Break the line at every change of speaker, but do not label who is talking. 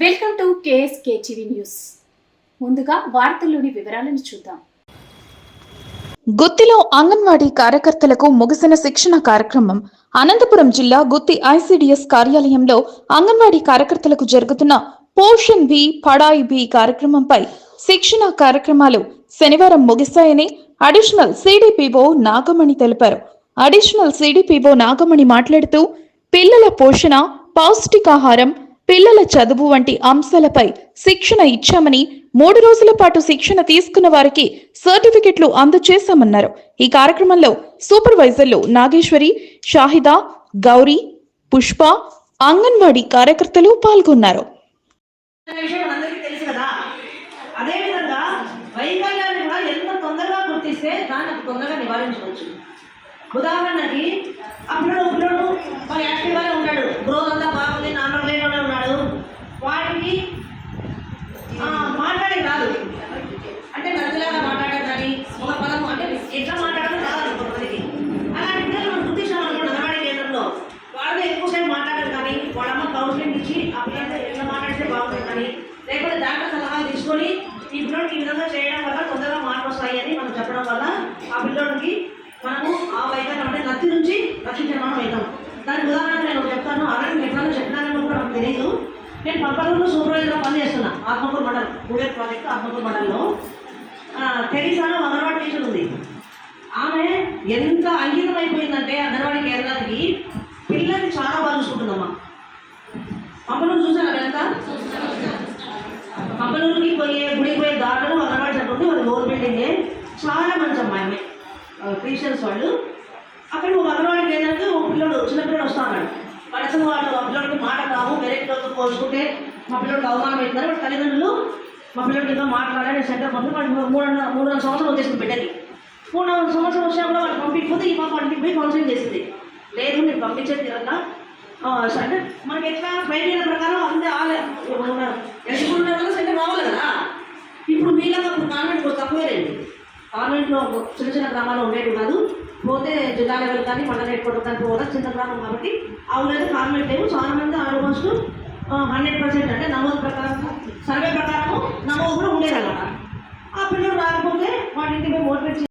Welcome to KSK TV news. ముందుగా వార్తల్లోని వివరాలను చూద్దాం.
గుత్తిలో అంగన్వాడీ కార్యకర్తలకు ముగిసిన శిక్షణ కార్యక్రమం అనంతపురం జిల్లా గుత్తి ఐసిడిఎస్ కార్యాలయంలో అంగన్వాడీ కార్యకర్తలకు జరుగుతున్న పోషన్ బి పడాయి బి కార్యక్రమంపై శిక్షణ కార్యక్రమాలు శనివారం ముగిశాయని అడిషనల్ సిడిపిఓ నాగమణి తెలిపారు. అడిషనల్ సిడిపిఓ నాగమణి మాట్లాడుతూ పిల్లల పోషణ పౌష్టికాహారం పిల్లల చదువు వంటి అంశాలపై శిక్షణ ఇచ్చామని మూడు రోజుల పాటు శిక్షణ తీసుకున్న వారికి సర్టిఫికెట్లు అందజేశామన్నారు ఈ కార్యక్రమంలో సూపర్వైజర్లు నాగేశ్వరి షాహిదా గౌరీ పుష్ప అంగన్వాడీ కార్యకర్తలు పాల్గొన్నారు.
అదేవిధంగా వైకల్యాన్ని కూడా ఎంత తొందరగా గుర్తిస్తే దాన్ని తొందరగా నివారించవచ్చు. ఉదాహరణకి అప్పుడు కౌన్సిలింగ్ ఇచ్చి ఆ పిల్లలతో ఎట్లా మాట్లాడితే బాగుంటుంది కానీ లేకపోతే దాంట్లో సలహాలు తీసుకొని ఈ పిల్లోడికి ఈ విధంగా చేయడం వల్ల తొందరగా మార్పు వస్తాయి అని మనం చెప్పడం వల్ల ఆ పిల్లోడికి మనము ఆ వైద్యం అంటే నత్తి నుంచి రక్షించే మనం అవుతాం. దానికి ఉదాహరణ నేను చెప్తాను. అలాగే మీకు ఎప్పుడైనా చెప్పినానని కూడా నాకు తెలియదు నేను పంపలూరులో సూపర్వైజర్గా పనిచేస్తున్నా ఆత్మకూరు మండలం. గూడెం ప్రాజెక్ట్ ఆత్మకూరు మండలంలో. తెరీసా అంగన్వాడీ టీచర్ ఉంది. ఆమె ఎంత అంకితం అయిపోయిందంటే అంగన్వాడీ కేంద్రానికి పిల్లల్ని చాలా బాగా చూసుకుంటుందమ్మా పంపలూరు చూసారా వెనక పంపలూరుకి పోయే గుడికి పోయే దారులు అంగన్వాడీ సెంటర్ ఉంది అయితే చాలా మంచి అమ్మాయి క్రిస్టియన్స్ వాళ్ళు. అక్కడ ఒక అంగన్వాడీ ఏంటంటే ఒక పిల్లడు చిన్నపిల్లడు వస్తాడు వస్తా వాళ్ళు ఆ పిల్లడికి మాట కావు వేరే పిల్లలతో పోల్చుకుంటే మా పిల్లడికి అవమానం అవుతున్నారు. వాళ్ళ తల్లిదండ్రులు మా పిల్లడికి ఇంకా మాట్లాడాలి సెంటర్ పంపి వాళ్ళు మూడు మూడు నాలుగు సంవత్సరాలు వచ్చేసింది బిడ్డకి. మూడు నాలుగు సంవత్సరాలు వచ్చినా కూడా వాళ్ళు పంపించకపోతే ఈ పాప వాళ్ళకి పోయి కౌన్సిలింగ్ చేసింది. లేదు నేను పంపించేది తిరగక అంటే మనకి ఎట్లా? బయట ప్రకారం అంతే ఆలే ఎదుగుండే సెంటర్ కావాలి కదా ఇప్పుడు మీలాగా ఇప్పుడు కాన్వెంట్ కూడా తక్కువే రండి కాన్వెంట్లో చిన్న చిన్న గ్రామాల్లో ఉండేవి కాదు. పోతే జిల్లా లెవెల్ కానీ మండల హెడ్ క్వార్టర్ కానీ పోవడం చిన్న గ్రామం కాబట్టి అవులేదు కాన్వెంట్ లేవు. చాలా మంది ఆల్మోస్ట్ హండ్రెడ్ పర్సెంట్ అంటే నమోదు ప్రకారం సర్వే ప్రకారం నమోదు కూడా ఉండేదన్నమాట ఆ పిల్లలు రాకపోతే వాటికి మేము మోటివేట్